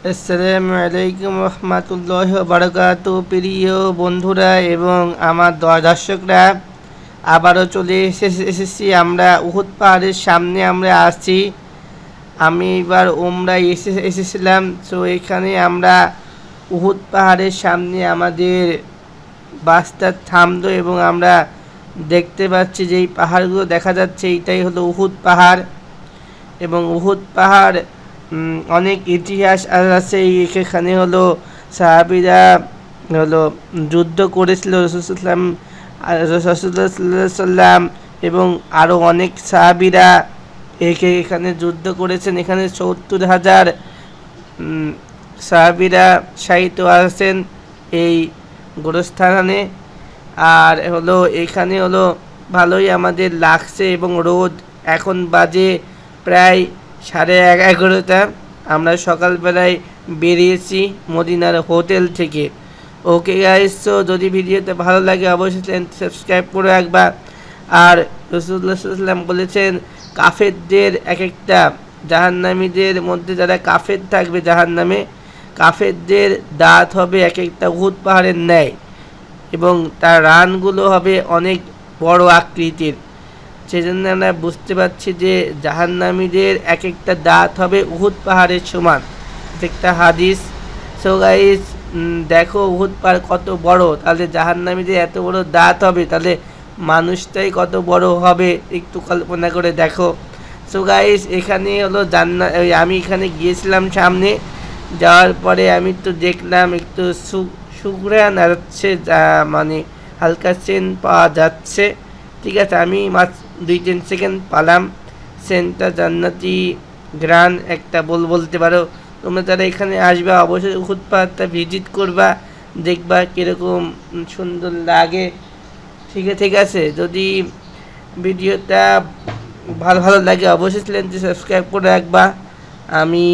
আসসালামু আলাইকুম রহমতুল্লাহ বারকাত প্রিয় বন্ধুরা এবং আমার দর্শকরা, আবারও চলে এসে- এসেছি আমরা উহুদ পাহাড়ের সামনে আমরা আসছি আমি এবার ওমরায় এসে এসেছিলাম। তো এখানে আমরা উহুদ পাহাড়ের সামনে আমাদের বাসটা থামলো এবং আমরা দেখতে পাচ্ছি যে এই পাহাড়গুলো দেখা যাচ্ছে এইটাই হলো উহুদ পাহাড়। এবং উহুদ পাহাড় অনেক ইতিহাস আছে। এখানে হলো সাহাবিরা হলো যুদ্ধ করেছিল রসুলাম রসুল্লাহ সাল্লাম এবং আরও অনেক সাহাবিরা একে এখানে যুদ্ধ করেছেন। এখানে সত্তর হাজার সাহাবিরা সাহিত্য আছেন এই গোরস্থানে। আর হলো এখানে হলো ভালোই আমাদের লাগছে এবং রোদ এখন বাজে প্রায় সাড়ে এগারোটা। আমরা সকালবেলায় বেরিয়েছি মদিনার হোটেল থেকে। ওকে গাইস তো যদি ভিডিওতে ভালো লাগে অবশ্যই সাবস্ক্রাইব করে রাখবা আর রসুল্লাহ সাল্লাম বলেছেন, কাফেরদের এক একটা জাহান্নামীদের মধ্যে যারা কাফের থাকবে জাহান্নামে, কাফেরদের দাঁত হবে এক একটা উহুদ পাহাড়ের ন্যায় এবং তার রানগুলো হবে অনেক বড় আকৃতির। সেজন্য আমরা বুঝতে পারছি যে জাহান্নামীদের এক একটা দাঁত হবে উহুদ পাহাড়ের সমান। একটা হাদিস। সো গাইস দেখো উহুদ পাহাড় কত বড়। তাহলে জাহান্নামীদের এত বড় দাঁত হবে, তাহলে মানুষটাই কত বড় হবে একটু কল্পনা করে দেখো। সো গাইস এখানে হলো জান্না আমি এখানে গিয়েছিলাম সামনে। যাওয়ার পরে আমি তো দেখলাম একটু সুগ্রান আসছে, যা মানে হালকা চেন পাওয়া যাচ্ছে। ঠিক আছে, আমি মাত্র দুই তিন সেকেন্ড পালাম। সেন্টটা জান্নাতি গ্রান একটা বল বলতে পারো। তোমরা যারা এখানে আসবে, অবশ্যই উহুদ পাহাড়টা ভিজিট করবা, দেখবা কীরকম সুন্দর লাগে। ঠিক আছে ঠিক আছে। যদি ভিডিওটা ভালো ভালো লাগে, অবশ্যই চ্যানেলটি সাবস্ক্রাইব করে রাখবা। আমি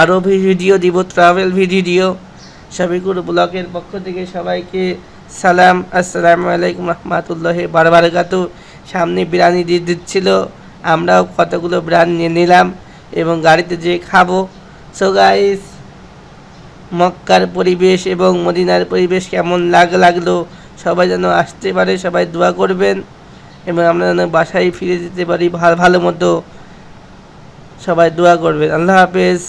আরও ভিডিও দিব ট্রাভেল ভিডিও সবিকুর ব্লগের পক্ষ থেকে সবাইকে সালাম। আসসালামু আলাইকুম রহমতুল্লাহ বারবারকাত সামনে বিরিয়ানি দিয়ে দিচ্ছিল। আমরাও কতগুলো বিরিয়ানি নিয়ে নিলাম এবং গাড়িতে যেয়ে খাব। সো গাইস মক্কার পরিবেশ এবং মদিনার পরিবেশ কেমন লাগ, লাগল? সবাই যেন আসতে পারে, সবাই দোয়া করবেন এবং আমরা যেন বাসায় ফিরে যেতে পারি ভালো ভালো মতো। সবাই দোয়া করবেন। আল্লাহ হাফেজ।